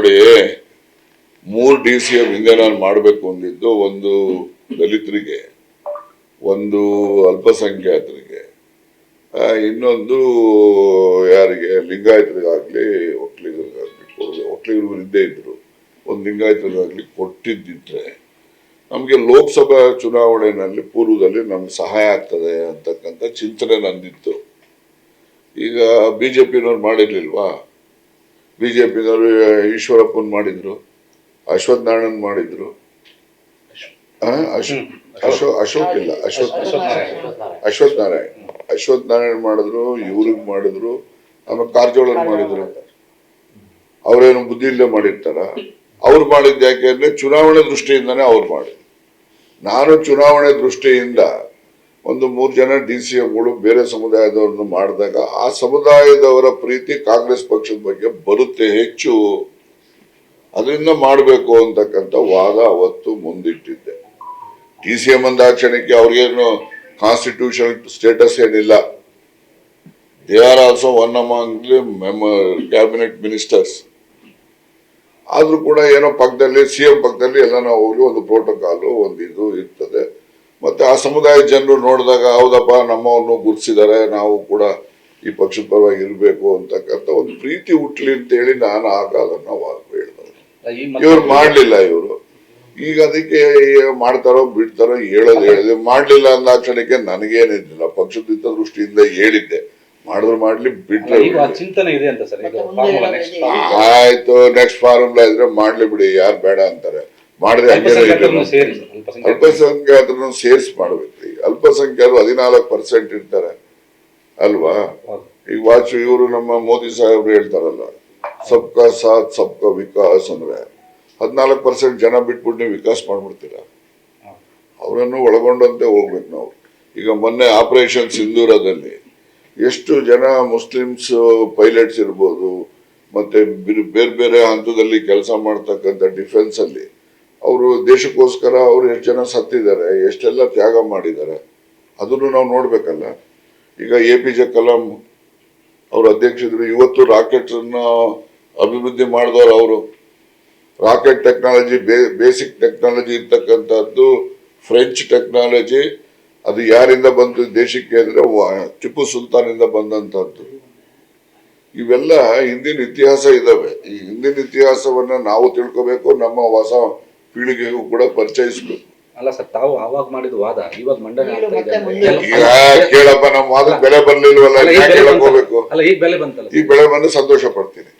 ನೋಡಿ ಮೂರು D C M ಹಿಂದೆ ನಾನು ಮಾಡಬೇಕು ಅಂದಿದ್ದು ಒಂದು ದಲಿತರಿಗೆ, ಒಂದು ಅಲ್ಪಸಂಖ್ಯಾತರಿಗೆ ಇನ್ನೊಂದು ಯಾರಿಗೆ, ಲಿಂಗಾಯತರಿಗಾಗ್ಲಿ ಒಕ್ಕಲಿಗರಿಗಾಗ್ಲಿ ಕೊಡೋದು ಒಕ್ಕಲಿಗರು ಇದ್ದೇ ಇದ್ರು. ಒಂದು ಲಿಂಗಾಯತರಿಗಾಗ್ಲಿ ಕೊಟ್ಟಿದ್ದಿದ್ರೆ ನಮಗೆ ಲೋಕಸಭಾ ಚುನಾವಣೆಯಲ್ಲಿ ಪೂರ್ವದಲ್ಲಿ ನಮ್ಗೆ ಸಹಾಯ ಆಗ್ತದೆ ಅಂತಕ್ಕಂಥ ಚಿಂತನೆ ನಂದಿತ್ತು. ಈಗ ಬಿಜೆಪಿನವ್ರು ಮಾಡಿರ್ಲಿಲ್ವಾ? ಬಿಜೆಪಿನವರು ಈಶ್ವರಪ್ಪನ್ ಮಾಡಿದ್ರು ಅಶ್ವಥ್ ನಾರಾಯಣನ್ ಮಾಡಿದ್ರು. ಅಶೋಕ್ ಅಶೋಕ್ ಇಲ್ಲ ಅಶ್ವಥ್ ಅಶ್ವಥ್ ನಾರಾಯಣ್. ಅಶ್ವಥ್ ನಾರಾಯಣ್. ಮಾಡಿದ್ರು ಇವ್ರಿಗೆ ಮಾಡಿದ್ರು ಆಮೇಲೆ ಕಾರಜೋಳನ್ ಮಾಡಿದ್ರು. ಅವ್ರೇನು ಬುದ್ಧಿ ಇಲ್ಲೇ ಮಾಡಿರ್ತಾರ? ಅವ್ರು ಮಾಡಿದ್ದು ಯಾಕೆ ಅಂದ್ರೆ ಚುನಾವಣೆ ದೃಷ್ಟಿಯಿಂದನೇ ಅವ್ರು ಮಾಡಿದ್ರು. ನಾನು ಚುನಾವಣೆ ದೃಷ್ಟಿಯಿಂದ ಒಂದು ಮೂರು ಜನ ಡಿ ಸಿ ಎಂಗಳು ಬೇರೆ ಸಮುದಾಯದವರನ್ನು ಮಾಡಿದಾಗ ಆ ಸಮುದಾಯದವರ ಪ್ರೀತಿ ಕಾಂಗ್ರೆಸ್ ಪಕ್ಷದ ಬಗ್ಗೆ ಬರುತ್ತೆ ಹೆಚ್ಚು. ಅದರಿಂದ ಮಾಡಬೇಕು ಅಂತಕ್ಕಂಥ ವಾದ ಅವತ್ತು ಮುಂದಿಟ್ಟಿದ್ದೆ. ಡಿ ಸಿ ಎಂ ಅಂದಾಕ್ಷಣಕ್ಕೆ ಅವ್ರಿಗೇನು ಕಾನ್ಸ್ಟಿಟ್ಯೂಷನ್ ಸ್ಟೇಟಸ್ ಏನಿಲ್ಲ. They are also one among cabinet ministers ಆದರೂ ಕೂಡ ಏನೋ ಪಕ್ಕದಲ್ಲಿ ಸಿ ಎಂ ಪಕ್ಕದಲ್ಲಿ ಎಲ್ಲ ನಾವು ಹೋಗಿ ಒಂದು ಪ್ರೋಟೋಕಾಲು ಒಂದು ಇದು ಇರ್ತದೆ. ಮತ್ತೆ ಆ ಸಮುದಾಯದ ಜನರು ನೋಡಿದಾಗ ಹೌದಪ್ಪ ನಮ್ಮವನ್ನು ಗುರುತಿಸಿದ್ದಾರೆ ನಾವು ಕೂಡ ಈ ಪಕ್ಷದ ಪರವಾಗಿ ಇರಬೇಕು ಅಂತಕ್ಕಂಥ ಒಂದು ಪ್ರೀತಿ ಹುಟ್ಲಿ ಅಂತೇಳಿ ನಾನು ಆ ಕಾಲನ್ನ ಹೇಳಿದವರು ಈ ಇವ್ರು ಮಾಡ್ಲಿಲ್ಲ ಇವರು. ಈಗ ಅದಕ್ಕೆ ಮಾಡ್ತಾರೋ ಬಿಡ್ತಾರೋ ಹೇಳೋದು ಹೇಳಿದೆ ಮಾಡ್ಲಿಲ್ಲ ಅಂದಾಕ್ಷಣಕ್ಕೆ ನನಗೇನಿದ್ದಿಲ್ಲ ಪಕ್ಷದ ಹಿತದೃಷ್ಟಿಯಿಂದ ಹೇಳಿದ್ದೆ. ಮಾಡಿದ್ರು ಮಾಡ್ಲಿ ಬಿಟ್ರೆ ಈಗ ಚಿಂತನೆ ಇದೆ ಅಂತ ಸರ್. ಈಗ ಫಾರ್ಮುಲಾ ನೆಕ್ಸ್ಟ್ ಆಯ್ತು ನೆಕ್ಸ್ಟ್ ಫಾರ್ಮುಲಾ ಇದ್ರೆ ಮಾಡ್ಲಿ ಬಿಡಿ ಯಾರು ಬೇಡ ಅಂತಾರೆ. ಮಾಡಿದ್ರೆ ಹಂಗೇನೆ ಅಲ್ಪಸಂಖ್ಯಾತರನ್ನು ಸೇರಿಸಿ ಮಾಡ್ಬೇಕ್ರಿ ಅಲ್ಪಸಂಖ್ಯಾತರು ಹದಿನಾಲ್ಕು ಪರ್ಸೆಂಟ್ ಇರ್ತಾರೆ. ಅಲ್ವಾ. ಈಗ ವಾಚ್ ಇವರು ನಮ್ಮ ಮೋದಿ ಸಾಹೇಬ್ರು ಹೇಳ್ತಾರಲ್ಲ ಸಬ್ಕಾ ಸಾಥ್ ಸಬ್ಕಾ ವಿಕಾಸ್ ಅಂದ್ರೆ ಹದಿನಾಲ್ಕು ಪರ್ಸೆಂಟ್ ಜನ ಬಿಟ್ಬಿಟ್ಟು ನೀವು ವಿಕಾಸ್ ಮಾಡ್ಬಿಡ್ತೀರಾ? ಅವರನ್ನು ಒಳಗೊಂಡಂತೆ ಹೋಗ್ಬೇಕು ನಾವು. ಈಗ ಮೊನ್ನೆ ಆಪರೇಷನ್ ಸಿಂಧೂರದಲ್ಲಿ ಎಷ್ಟು ಜನ ಮುಸ್ಲಿಮ್ಸ್ ಪೈಲಟ್ಸ್ ಇರ್ಬೋದು ಮತ್ತೆ ಬೇರೆ ಬೇರೆ ಹಂತದಲ್ಲಿ ಕೆಲಸ ಮಾಡ್ತಕ್ಕಂಥ ಡಿಫೆನ್ಸ್ ಅಲ್ಲಿ ಅವರು ದೇಶಕ್ಕೋಸ್ಕರ ಅವ್ರು ಎಷ್ಟು ಜನ ಸತ್ತಿದ್ದಾರೆ, ಎಷ್ಟೆಲ್ಲ ತ್ಯಾಗ ಮಾಡಿದ್ದಾರೆ, ಅದನ್ನು ನಾವು ನೋಡಬೇಕಲ್ಲ. ಈಗ ಎ ಪಿ ಜೆ ಕಲಾಂ ಅವ್ರ ಅಧ್ಯಕ್ಷರು ಇವತ್ತು ರಾಕೆಟ್ ಅನ್ನ ಅಭಿವೃದ್ಧಿ ಮಾಡಿದವರು ಅವರು. ರಾಕೆಟ್ ಟೆಕ್ನಾಲಜಿ ಬೇಸಿಕ್ ಟೆಕ್ನಾಲಜಿ ಇರ್ತಕ್ಕಂಥದ್ದು, ಫ್ರೆಂಚ್ ಟೆಕ್ನಾಲಜಿ, ಅದು ಯಾರಿಂದ ಬಂತು, ದೇಶಕ್ಕೆ ಅಂದರೆ ಟಿಪ್ಪು ಸುಲ್ತಾನಿಂದ ಬಂದಂಥದ್ದು. ಇವೆಲ್ಲ ಹಿಂದಿನ ಇತಿಹಾಸ ಇದ್ದಾವೆ ಈ ಹಿಂದಿನ ಇತಿಹಾಸವನ್ನು ನಾವು ತಿಳ್ಕೋಬೇಕು, ನಮ್ಮ ಹೊಸ ಪೀಳಿಗೆಗೂ ಕೂಡ ಪರಿಚಯಿಸಲು ಅಲ್ಲ ಸರ್ ತಾವು ಆವಾಗ ಮಾಡಿದ ವಾದ ಇವಾಗ ಮಂಡನೆ ಆಗ್ತಾ ಇದೆ ಮತ್ತೆ ಅಂದ್ರೆ ಈಗ ಕೇಳಪ್ಪ ನಮ್ಮ ಮಾತು ಬೆಲೆ ಬರ್ಲಿಲ್ವಲ್ಲ ಈಗ ಯಾಕೆ ಬೆಲೆ ಹೇಳಕ್ ಬಂತಲ್ಲ. ಹೋಗ್ಬೇಕು? ಅಲ್ಲ ಈಗ ಬೆಲೆ ಬಂತಲ್ಲ ಈ ಬೆಳೆ ಬಂದು ಸಂತೋಷ ಪಡ್ತೀನಿ.